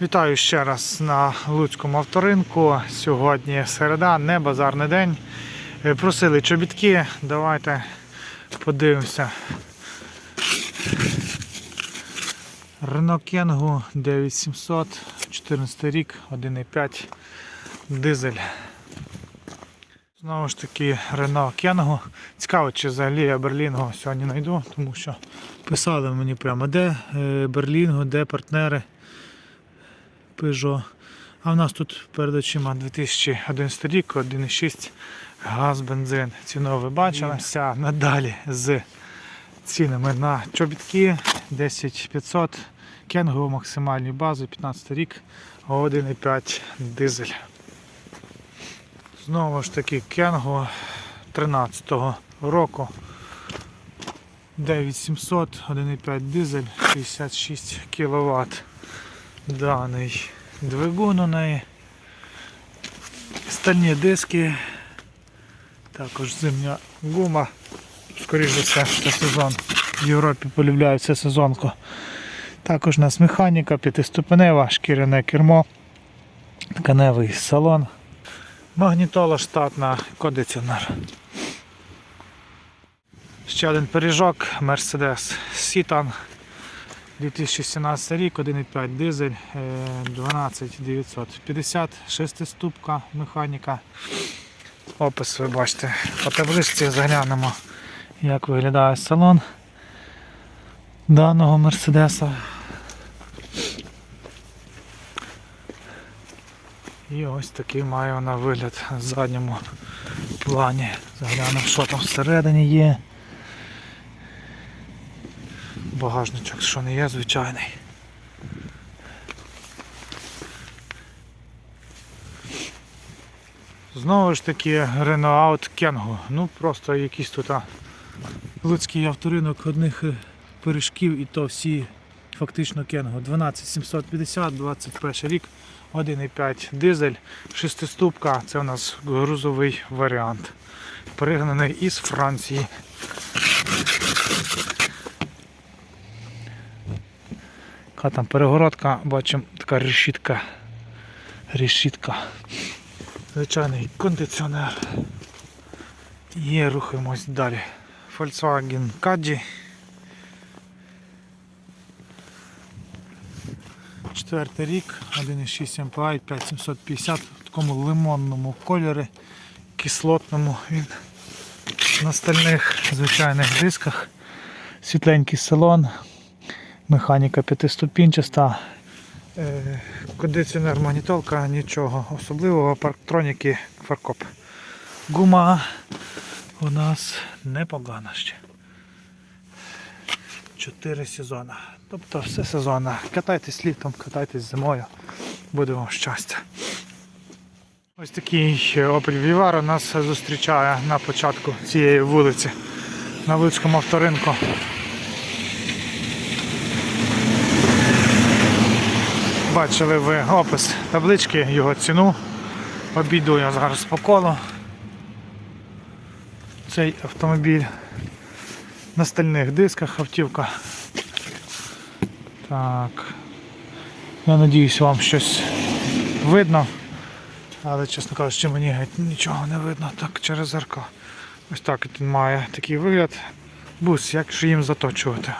Вітаю ще раз на Луцькому авторинку. Сьогодні середа, не базарний день. Е, Просили чобітки. Давайте подивимося. Renault Kangoo 9700, 14 рік, 1,5 дизель. Знову ж таки Renault Kangoo. Цікаво, чи взагалі я Берлінго сьогодні знайду, тому що писали мені прямо, де е, Берлінго, де партнери. Peugeot. А в нас тут перед очима 2011 рік, 1,6 газ, бензин. Ціну ви бачили. Вся надалі з цінами на чобітки 10500, Кенгу максимальні бази, 15 рік, 1,5 дизель. Знову ж таки Кенгу 13 року. 9700, 1,5 дизель, 66 кВт даний двигун у неї. Стальні диски, також зимня гума. Скоріше за все, це сезон. В Європі полюбляють це сезонку. Також у нас механіка, п'ятиступенева, шкіряне кермо, тканевий салон, магнітола штатна, кондиціонер. Ще один пиріжок, Mercedes Citan 2017 рік, 1,5 дизель, е, 12950, шестиступка механіка. Опис ви бачите. По табличці заглянемо, як виглядає салон даного Мерседеса. І ось такий має вона вигляд в задньому плані. Заглянемо, що там всередині є. Багажничок, що не є, звичайний. Знову ж таки Renault Kangoo. Ну просто якийсь тут луцький авторинок одних е, пиріжків і то всі фактично Кенго. 12750, 21 рік, 1,5 дизель, шестиступка, це у нас грузовий варіант. Пригнаний із Франції. Яка там перегородка, бачимо така решітка. Решітка. Звичайний кондиціонер. І рухаємось далі. Volkswagen Caddy. Четвертий рік, 1,6 MPI, 5750 в такому лимонному кольорі, кислотному він на стальних звичайних дисках, світленький салон, механіка п'ятиступінчаста, е, кондиціонер, магнітолка, нічого особливого, парктроніки, фаркоп. Гума у нас непогана ще. Чотири сезони. Тобто все сезонно. Катайтесь літом, катайтесь зимою. Буде вам щастя. Ось такий Opel Vivaro нас зустрічає на початку цієї вулиці на Луцькому авторинку. Бачили ви опис таблички, його ціну. Обійду я зараз по колу. Цей автомобіль на стальних дисках автівка. Так. Я надіюсь вам щось видно. Але, чесно кажучи, мені геть нічого не видно так через зеркало. Ось так він має такий вигляд. Бус, як же їм заточувати.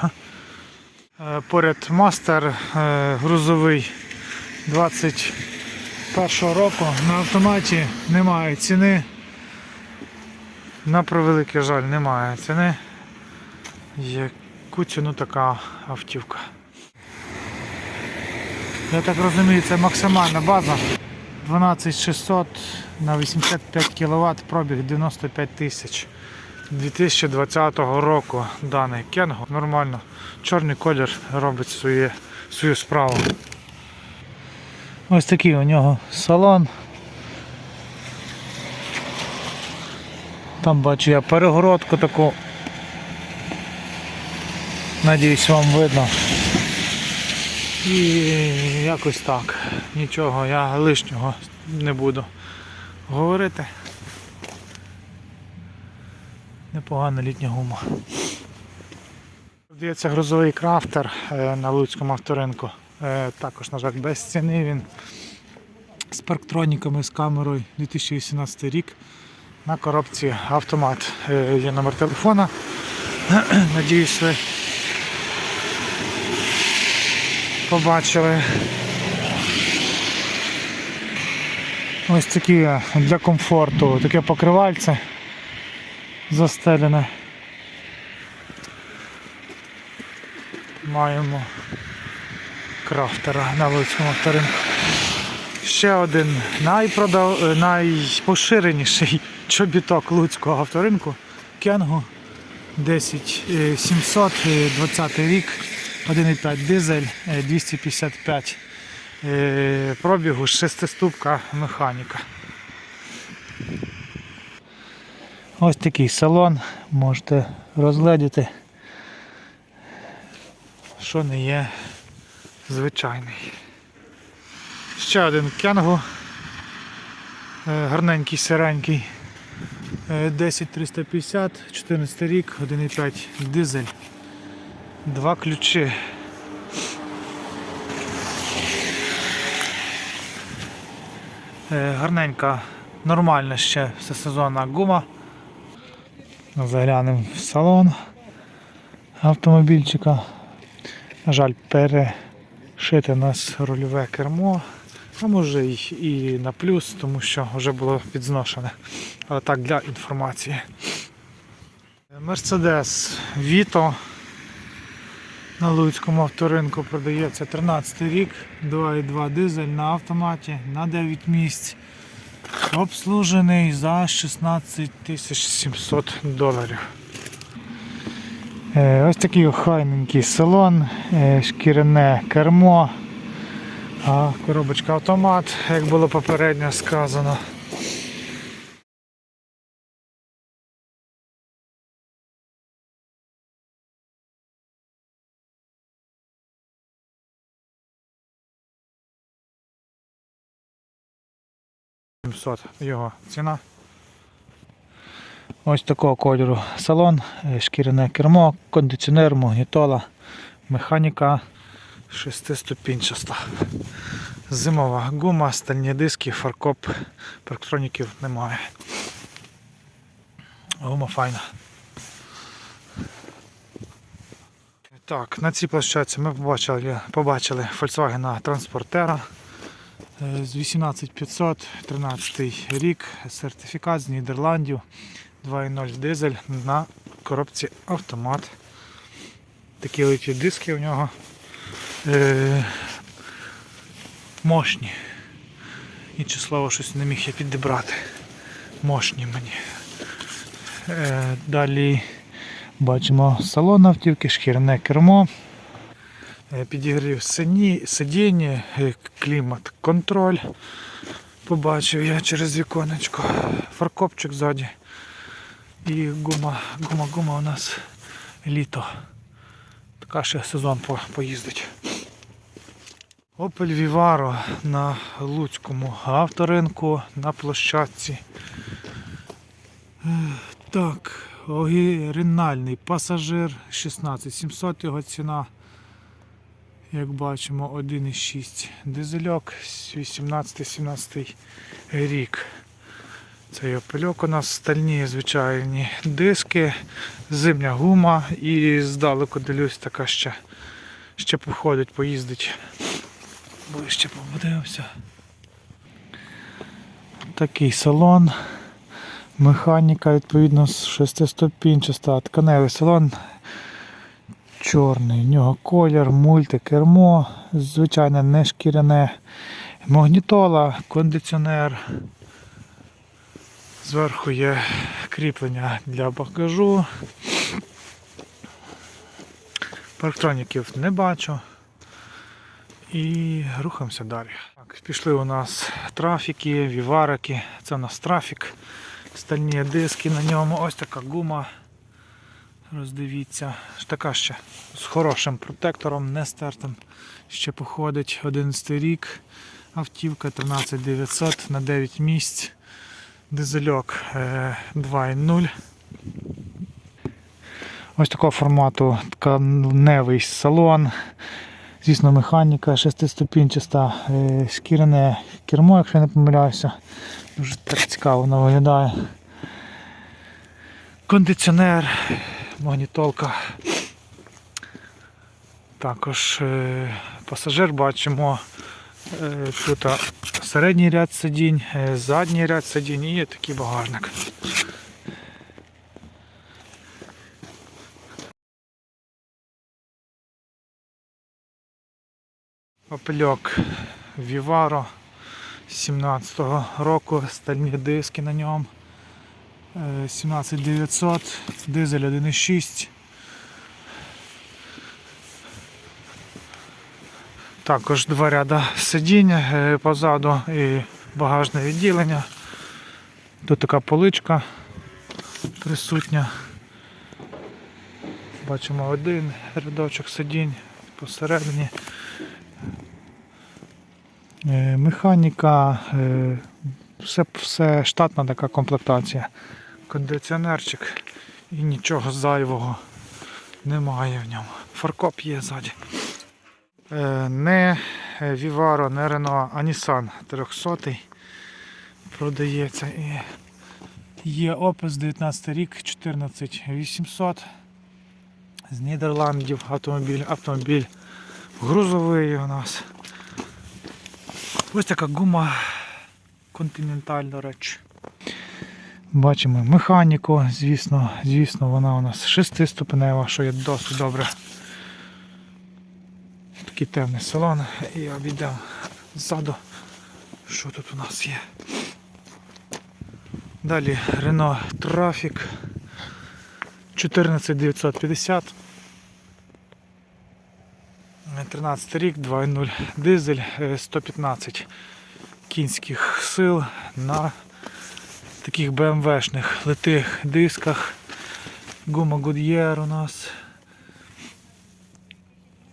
Е, Поряд мастер е, грузовий 21 року. На автоматі немає ціни. На превеликий жаль, немає ціни. Яку ціну така автівка? Я так розумію, це максимальна база. 12600 на 85 кВт, пробіг 95 тисяч. 2020 року даний Кенго. Нормально. Чорний колір робить своє, свою справу. Ось такий у нього салон. Там бачу я перегородку таку. Надіюсь вам видно. І якось так. Нічого, я лишнього не буду говорити. Непогана літня гума. Здається, грузовий крафтер е, на Луцькому авторинку. Е, Також, на жаль, без ціни він з парктроніками, з камерою 2018 рік. На коробці автомат. Е, Є номер телефона. Надіюсь, ви побачили. Ось такі для комфорту, таке покривальце застелене. Маємо крафтера на Луцькому авторинку. Ще один найпродав... е, найпоширеніший чобіток Луцького авторинку Кенгу 10700, 20 рік, 1,5 дизель, е, 255 е, пробігу, шестиступка механіка. Ось такий салон, можете розгледіти, що не є звичайний. Ще один кенгу. Е, Гарненький сиренький. Е, 10350, 14 рік, 1,5 дизель. Два ключі. Е, Гарненька, нормальна ще всесезонна гума. Заглянемо в салон автомобільчика. На жаль, перешите у нас рульове кермо. А може і, і на плюс, тому що вже було підзношене. Але так для інформації. Мерседес Vito на Луцькому авторинку продається 13 рік, 2,2 дизель на автоматі на 9 місць. Обслужений за 16 700 доларів. Е, Ось такий охайненький салон, е, шкіряне кермо, коробочка автомат, як було попередньо сказано. Його ціна. Ось такого кольору салон, е, шкіряне кермо, кондиціонер, магнітола, механіка шестиступінчаста. Зимова гума, стальні диски, фаркоп, парктроніків немає. Гума файна. Так, на цій площадці ми побачили, побачили Volkswagen Transportera е, з 18500, 13 рік, сертифікат з Нідерландів, 2.0 дизель на коробці автомат. Такі литі диски у нього. Е, мощні. Інше слово щось не міг я підібрати. Мощні мені. Е, далі бачимо салон автівки, шкірне кермо. Е, Підігрів сині, сидіння, е, клімат, контроль. Побачив я через віконечко. Фаркопчик ззаді. І гума, гума, гума у нас літо. Така ще сезон по- поїздить. Opel Vivaro на Луцькому авторинку на площадці. Так, оригінальний пасажир 16700 його ціна. Як бачимо, 1,6 дизельок, 18-17 рік. Цей опельок у нас стальні звичайні диски, зимня гума і здалеку дивлюсь, така ще, ще походить, поїздить. Ближче подивимося. Такий салон. Механіка, відповідно, шестиступінчаста, тканевий салон. Чорний, в нього колір, мультикермо, звичайно, не шкіряне, магнітола, кондиціонер. Зверху є кріплення для багажу. Парктроніків не бачу. І рухаємося далі. Так, пішли у нас трафіки, віварики. Це у нас трафік. Стальні диски на ньому. Ось така гума. Роздивіться. Така ще з хорошим протектором, не стертим. Ще походить 11 рік. Автівка 13900 на 9 місць. Дизельок е, 2.0. Ось такого формату тканевий салон. Звісно, механіка, шестиступінчаста, е, шкіряне кермо, якщо я не помиляюся. Дуже так цікаво воно виглядає. Кондиціонер, магнітолка. Також е, пасажир бачимо. Е, Тут середній ряд сидінь, е, задній ряд сидінь і є такий багажник. Опельок Vivaro 17-го року, стальні диски на ньому. Е, 17900, дизель 1.6. Також два ряда сидінь е, позаду і багажне відділення. Тут така поличка присутня. Бачимо один рядочок сидінь посередині. Е, Механіка, е, все, все штатна така комплектація. Кондиціонерчик і нічого зайвого немає в ньому. Фаркоп є ззаді. Е, Не Vivaro, не Renault, а Nissan 300 продається. І є опис 19 рік, 14800 з Нідерландів автомобіль, автомобіль грузовий у нас. Ось така гума до речі. Бачимо механіку, звісно, звісно, вона у нас шестиступенева, що є досить добре. Такий темний салон і обійдемо ззаду, що тут у нас є. Далі Renault Traffic 14950. 13 рік, 2.0 дизель, е, 115 кінських сил на таких BMW-шних литих дисках. Гума Goodyear у нас.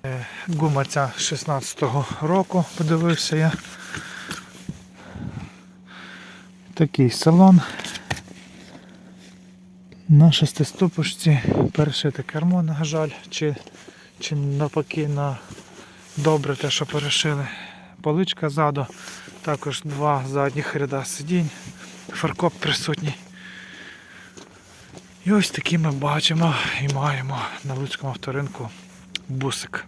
Е, Гума ця 16-го року, подивився я. Такий салон. На шестиступочці перешите кермо, на жаль, чи, чи навпаки на добре те, що перешили. Поличка ззаду, також два задніх ряда сидінь, фаркоп присутній. І ось такі ми бачимо і маємо на Луцькому авторинку бусик.